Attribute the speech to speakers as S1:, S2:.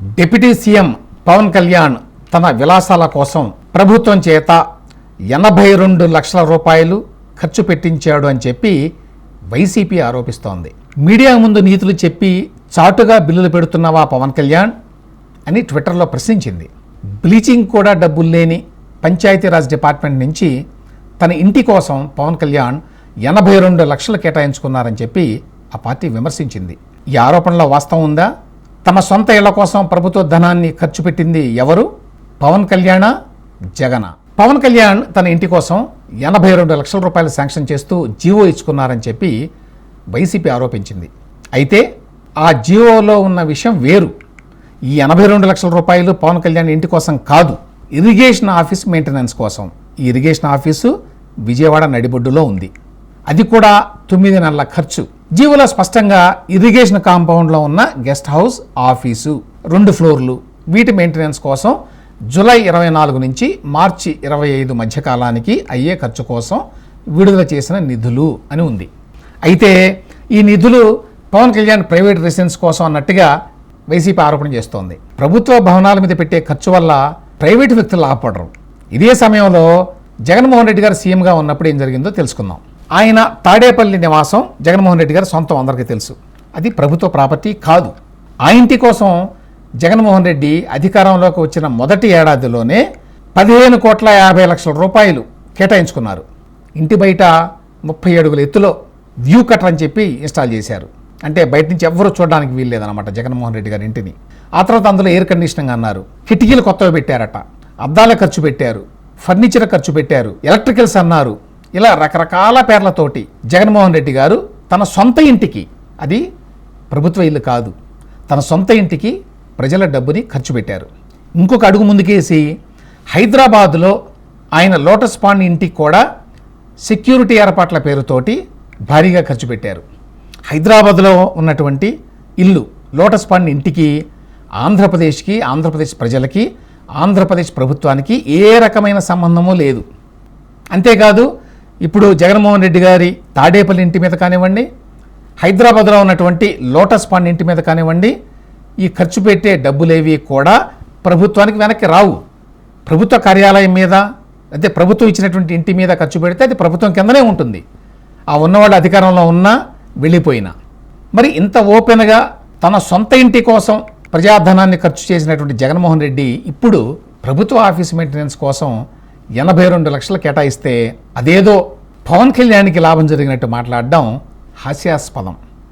S1: Deputy CM Pawan Kalyan తన విలాసాల కోసం ప్రభుత్వం చేత ఎనభై రెండు లక్షల రూపాయలు ఖర్చు పెట్టించాడు అని చెప్పి వైసీపీ ఆరోపిస్తోంది. మీడియా ముందు నీతులు చెప్పి చాటుగా బిల్లులు పెడుతున్నావా పవన్ కళ్యాణ్ అని ట్విట్టర్లో ప్రశ్నించింది. బ్లీచింగ్ కూడా డబ్బులు లేని పంచాయతీరాజ్ డిపార్ట్మెంట్ నుంచి తన ఇంటి కోసం పవన్ కళ్యాణ్ ఎనభై రెండు లక్షలు కేటాయించుకున్నారని చెప్పి ఆ పార్టీ విమర్శించింది. ఈ ఆరోపణలో వాస్తవం ఉందా? తమ సొంత ఇళ్ళ కోసం ప్రభుత్వ ధనాన్ని ఖర్చు పెట్టింది ఎవరు? పవన్ కళ్యాణ జగన. పవన్ కళ్యాణ్ తన ఇంటి కోసం ఎనభై రెండు లక్షల రూపాయలు శాంక్షన్ చేస్తూ జీవో ఇచ్చుకున్నారని చెప్పి వైసీపీ ఆరోపించింది. అయితే ఆ జీవోలో ఉన్న విషయం వేరు. ఈ ఎనభై రెండు లక్షల రూపాయలు పవన్ కళ్యాణ్ ఇంటి కోసం కాదు ఇరిగేషన్ ఆఫీస్ మెయింటెనెన్స్ కోసం. ఈ ఇరిగేషన్ ఆఫీసు విజయవాడ నడిబొడ్డులో ఉంది. అది కూడా తొమ్మిది నెలల ఖర్చు. జీవోలో స్పష్టంగా ఇరిగేషన్ కాంపౌండ్లో ఉన్న గెస్ట్ హౌస్ ఆఫీసు రెండు ఫ్లోర్లు. వీటి మెయింటెనెన్స్ కోసం జూలై ఇరవై నాలుగు నుంచి మార్చి ఇరవై ఐదు మధ్యకాలానికి అయ్యే ఖర్చు కోసం విడుదల చేసిన నిధులు అని ఉంది. అయితే ఈ నిధులు పవన్ కళ్యాణ్ ప్రైవేట్ రెసిడెన్స్ కోసం అన్నట్టుగా వైసీపీ ఆరోపణ చేస్తోంది. ప్రభుత్వ భవనాల మీద పెట్టే ఖర్చు వల్ల ప్రైవేటు వ్యక్తులు లాభపడరు. ఇదే సమయంలో జగన్మోహన్ రెడ్డి గారు సీఎంగా ఉన్నప్పుడు ఏం జరిగిందో తెలుసుకుందాం. ఆయన తాడేపల్లి నివాసం జగన్మోహన్ రెడ్డి గారు సొంతం అందరికీ తెలుసు. అది ప్రభుత్వ ప్రాపర్టీ కాదు. ఆ ఇంటి కోసం జగన్మోహన్ రెడ్డి అధికారంలోకి వచ్చిన మొదటి ఏడాదిలోనే పదిహేను కోట్ల యాభై లక్షల రూపాయలు కేటాయించుకున్నారు. ఇంటి బయట ముప్పై అడుగుల ఎత్తులో వ్యూ కటర్ అని చెప్పి ఇన్స్టాల్ చేశారు. అంటే బయట నుంచి ఎవ్వరూ చూడడానికి వీల్లేదన్నమాట జగన్మోహన్ రెడ్డి గారి ఇంటిని. ఆ తర్వాత అందులో ఎయిర్ కండిషనింగ్ అన్నారు. కిటికీలు కొత్తవి పెట్టారట. అద్దాల ఖర్చు పెట్టారు. ఫర్నిచర్ ఖర్చు పెట్టారు. ఎలక్ట్రికల్స్ అన్నారు. ఇలా రకరకాల పేర్లతోటి జగన్మోహన్ రెడ్డి గారు తన సొంత ఇంటికి అది ప్రభుత్వ ఇల్లు కాదు తన సొంత ఇంటికి ప్రజల డబ్బుని ఖర్చు పెట్టారు. ఇంకొక అడుగు ముందుకేసి హైదరాబాదులో ఆయన లోటస్ పాండ్ ఇంటికి కూడా సెక్యూరిటీ ఏర్పాట్ల పేరుతోటి భారీగా ఖర్చు పెట్టారు. హైదరాబాద్లో ఉన్నటువంటి ఇల్లు లోటస్ పాండ్ ఇంటికి ఆంధ్రప్రదేశ్కి ఆంధ్రప్రదేశ్ ప్రజలకి ఆంధ్రప్రదేశ్ ప్రభుత్వానికి ఏ రకమైన సంబంధము లేదు. అంతేకాదు ఇప్పుడు జగన్మోహన్ రెడ్డి గారి తాడేపల్లి ఇంటి మీద కానివ్వండి హైదరాబాద్లో ఉన్నటువంటి లోటస్ పాండ్ ఇంటి మీద కానివ్వండి ఈ ఖర్చు పెట్టే డబ్బులేవి కూడా ప్రభుత్వానికి వెనక్కి రావు. ప్రభుత్వ కార్యాలయం మీద అయితే ప్రభుత్వం ఇచ్చినటువంటి ఇంటి మీద ఖర్చు పెడితే అది ప్రభుత్వం కిందనే ఉంటుంది. ఆ ఉన్నవాళ్ళు అధికారంలో ఉన్నా వెళ్ళిపోయినా. మరి ఇంత ఓపెన్గా తన సొంత ఇంటి కోసం ప్రజాధనాన్ని ఖర్చు చేసినటువంటి జగన్మోహన్ రెడ్డి ఇప్పుడు ప్రభుత్వ ఆఫీస్ మెయింటెనెన్స్ కోసం ఎనభై రెండు లక్షలు కేటాయిస్తే అదేదో పవన్ కళ్యాణ్కి లాభం జరిగినట్టు మాట్లాడడం హాస్యాస్పదం.